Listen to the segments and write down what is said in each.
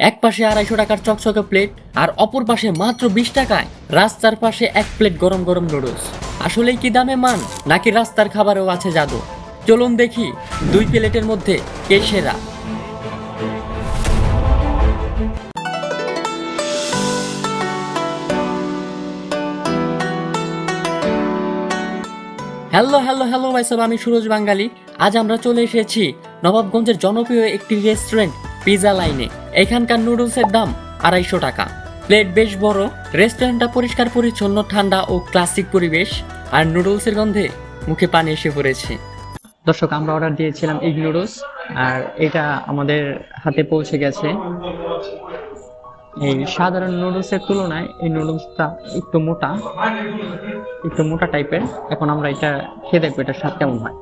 এক পাশে আড়াইশো টাকার চকচকে প্লেট আর অপর পাশে মাত্র বিশ টাকায় রাস্তার পাশে এক প্লেট গরম গরম নুডলস আসলেই কি দামে মান? নাকি রাস্তার খাবারেও আছে জাদু? চলুন দেখি দুই প্লেটের মধ্যে কে সেরা। হ্যালো হ্যালো হ্যালো, ভাই সব, আমি সুরজ বাঙ্গালি আজ আমরা চলে এসেছি নবাবগঞ্জের জনপ্রিয় একটি রেস্টুরেন্ট পিজা লাইনে। এখানকার নুডলসের দাম আড়াইশো টাকা। প্লেট বেশ বড়, রেস্টুরেন্টটা পরিষ্কার, পরিচ্ছন্ন, ঠান্ডা ও ক্লাসিক পরিবেশ, আর নুডলসের গন্ধে মুখে পানি এসে পড়েছে। দর্শক, আমরা অর্ডার দিয়েছিলাম এগ নুডলস আর এটা আমাদের হাতে পৌঁছে গেছে। এই সাধারণ নুডলসের তুলনায় এই নুডলসটা একটু মোটা একটু মোটা টাইপের। এখন আমরা এটা খেয়ে দেখব এটা স্বাদ কেমন হয়।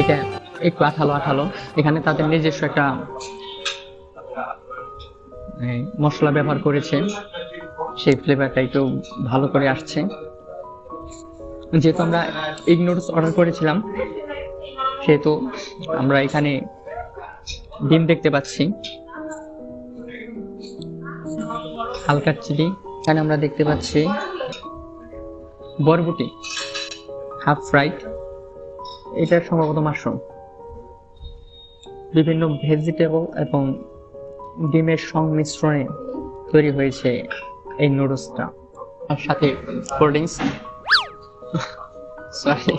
এটা একটু আঠালো আঠালো। এখানে তাদের নিজস্ব একটা মশলা ব্যবহার করেছে। সেই ফ্লেভারটা একটু ভালো করে আসছে। যেহেতু আমরা এগ নুডলস অর্ডার করেছিলাম, সেহেতু আমরা এখানে ডিম দেখতে পাচ্ছি। হালকা চিলি এখানে আমরা দেখতে পাচ্ছি বরবটি হাফ ফ্রাইড এটা সম্ভবত মাশরুম। বিভিন্ন ভেজিটেবল এবং ডিমের সংমিশ্রণে তৈরি হয়েছে এই নুডলসটা। আর সাথে কোল্ড ড্রিঙ্কস। সরি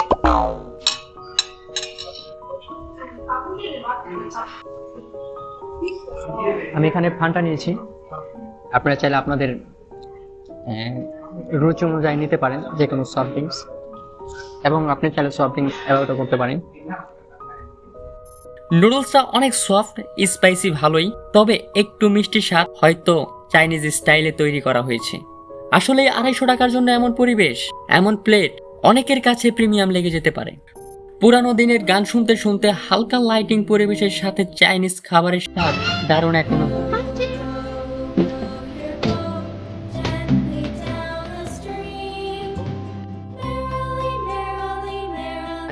আমি এখানে ফান্টা নিয়েছি। আপনারা চাইলে আপনাদের রুচি অনুযায়ী নিতে পারেন যে কোনো সফট ড্রিঙ্কস এবং আপনি চাইলে সফট ড্রিঙ্কস করতে পারেন। নুডলসটা অনেক সফট স্পাইসি ভালোই, তবে একটু মিষ্টি স্বাদ হয়তো চাইনিজ স্টাইলে তৈরি করা হয়েছে। আসলে আড়াইশো টাকার জন্য এমন পরিবেশ, এমন প্লেট অনেকের কাছে প্রিমিয়াম লেগে যেতে পারে। পুরানো দিনের গান শুনতে শুনতে হালকা লাইটিং পরিবেশের সাথে চাইনিজ খাবারের স্বাদ দারুণ এক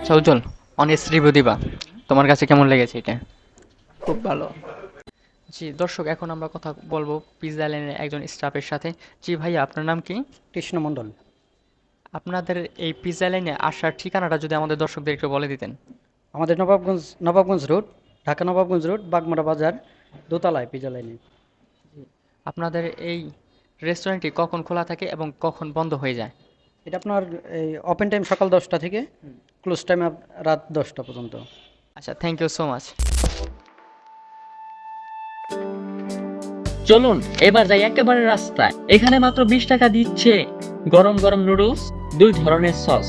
আচ্ছা উজ্জ্বল অনেস্ট রিভিউ দিবা তোমার কাছে কেমন লেগেছে এটা? খুব ভালো। জি দর্শক এখন আমরা কথা বলব পিৎজা লাইনের একজন স্টাফের সাথে। জি ভাইয়া আপনার নাম কি? কৃষ্ণ মণ্ডল। আপনাদের এই পিৎজা লাইনে আসার ঠিকানাটা যদি আমাদের দর্শকদের একটু বলে দিতেন। আমাদের নবাবগঞ্জ নবাবগঞ্জ রোড ঢাকা নবাবগঞ্জ রোড বাগমারা বাজার দোতলায় পিজা লাইনে আপনাদের এই রেস্টুরেন্টটি কখন খোলা থাকে এবং কখন বন্ধ হয়ে যায়? এটা আপনার এই ওপেন টাইম সকাল দশটা থেকে। ক্লোজ টাইম রাত দশটা পর্যন্ত। আচ্ছা থ্যাংক ইউ সো মাচ চলুন এবার যাই একেবারে রাস্তায়। এখানে মাত্র বিশ টাকা দিচ্ছে গরম গরম নুডলস দুই ধরনের সস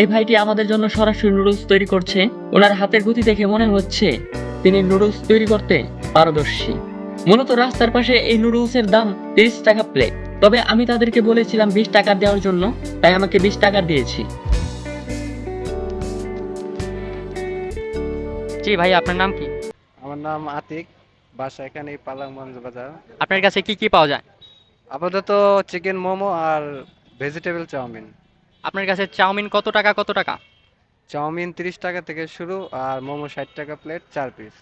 এই ভাইটি আমাদের জন্য সরাসরি নুডলস তৈরি করছে। ওনার হাতের গতি দেখে মনে হচ্ছে তিনি নুডলস তৈরি করতে পারদর্শী। মূলত রাস্তার পাশে এই নুডলসের দাম তিরিশ টাকা প্লেট তবে আমি তাদেরকে বলেছিলাম বিশ টাকা দেওয়ার জন্য তাই আমাকে বিশ টাকা দিয়েছি। জি ভাই আপনার নাম কি? আমার নাম আতিক বাসা এখানে পালামগঞ্জ বাজার। আপনার কাছে কি কি পাওয়া যায়? আপাতত চিকেন মোমো আর ভেজিটেবল চাউমিন। আপনার কাছে চাউমিন কত টাকা কত টাকা? চাউমিন তিরিশ টাকা থেকে শুরু আর মোমো ষাট টাকা প্লেট চার পিস।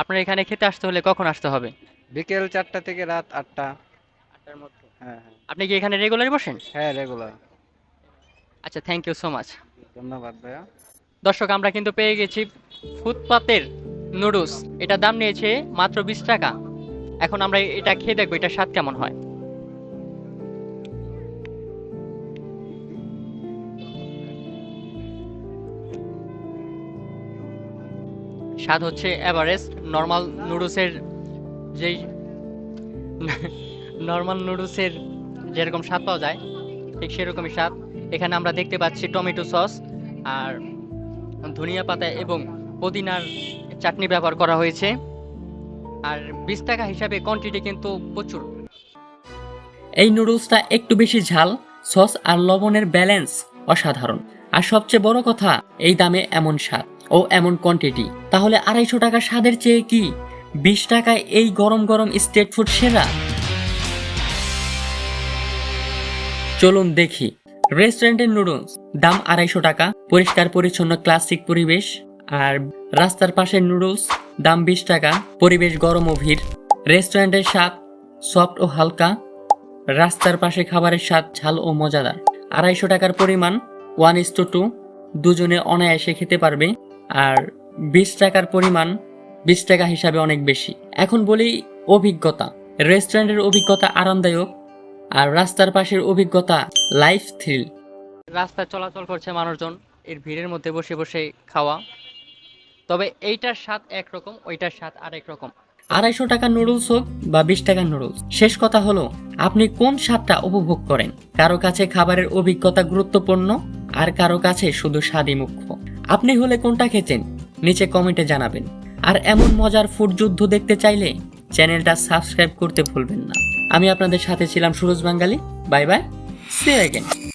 আপনার এখানে খেতে আসতে হলে কখন আসতে হবে? বিকেল চারটা থেকে রাত আটটা। হ্যাঁ হ্যাঁ। আপনি কি এখানে রেগুলারই বসেন? হ্যাঁ রেগুলার আচ্ছা থ্যাংক ইউ সো মাচ ধন্যবাদ ভাইয়া। দর্শক আমরা কিন্তু পেয়ে গেছি ফুটপাতের নুডলস। এটা দাম নিয়েছে মাত্র বিশ টাকা। এখন আমরা এটা খেয়ে দেখব এটা স্বাদ কেমন হয়। স্বাদ হচ্ছে এভারেজ নর্মাল নুডলসের যেই নর্মাল নুডলসের যেরকম স্বাদ পাওয়া যায়, ঠিক সেরকমই স্বাদ। এখানে আমরা দেখতে পাচ্ছি টমেটো সস আর ধনিয়া পাতা এবং পুদিনার চাটনি ব্যবহার করা হয়েছে। আর বিশ টাকা হিসাবে কোয়ান্টিটি কিন্তু প্রচুর। এই নুডলসটা একটু বেশি ঝাল সস আর লবণের ব্যালেন্স অসাধারণ। আর সবচেয়ে বড় কথা, এই দামে এমন স্বাদ ও এমন কোয়ান্টিটি তাহলে আড়াইশো টাকা স্বাদের চেয়ে কি? বিশ টাকায় এই গরম গরম স্ট্রিট ফুড সেরা? চলুন দেখি। রেস্টুরেন্টের নুডলস, দাম আড়াইশো টাকা, পরিষ্কার পরিচ্ছন্ন ক্লাসিক পরিবেশ, আর রাস্তার পাশের নুডলস, দাম বিশ টাকা, পরিবেশ গরম ও ভিড়। রেস্টুরেন্টের স্বাদ সফট ও হালকা, রাস্তার পাশে খাবারের স্বাদ ঝাল ও মজাদার। আড়াইশো টাকার পরিমাণ ওয়ান ইস টু টু দুজনে অনায়াসে খেতে পারবে, আর বিশ টাকার পরিমাণ, বিশ টাকা হিসাবে অনেক বেশি। এখন বলি অভিজ্ঞতা। রেস্টুরেন্টের অভিজ্ঞতা আরামদায়ক আর রাস্তার পাশের অভিজ্ঞতা লাইফ থ্রিল রাস্তায় চলাচল করছে মানুষজন এর ভিড়ের মধ্যে বসে বসে খাওয়া। তবে এইটার স্বাদ একরকম ওইটার স্বাদ আরেক রকম। আড়াইশো টাকার নুডলস হোক বা বিশ টাকার নুডলস শেষ কথা হলো আপনি কোন স্বাদটা উপভোগ করেন? কারও কাছে খাবারের অভিজ্ঞতা গুরুত্বপূর্ণ আর কারও কাছে শুধু স্বাদই মুখ্য। আপনি হলে কোনটা খেতেন? নিচে কমেন্টে জানাবেন। আর এমন মজার ফুড যুদ্ধ দেখতে চাইলে চ্যানেলটা সাবস্ক্রাইব করতে ভুলবেন না। আমি আপনাদের সাথে ছিলাম Suraj Bangali bye bye. See again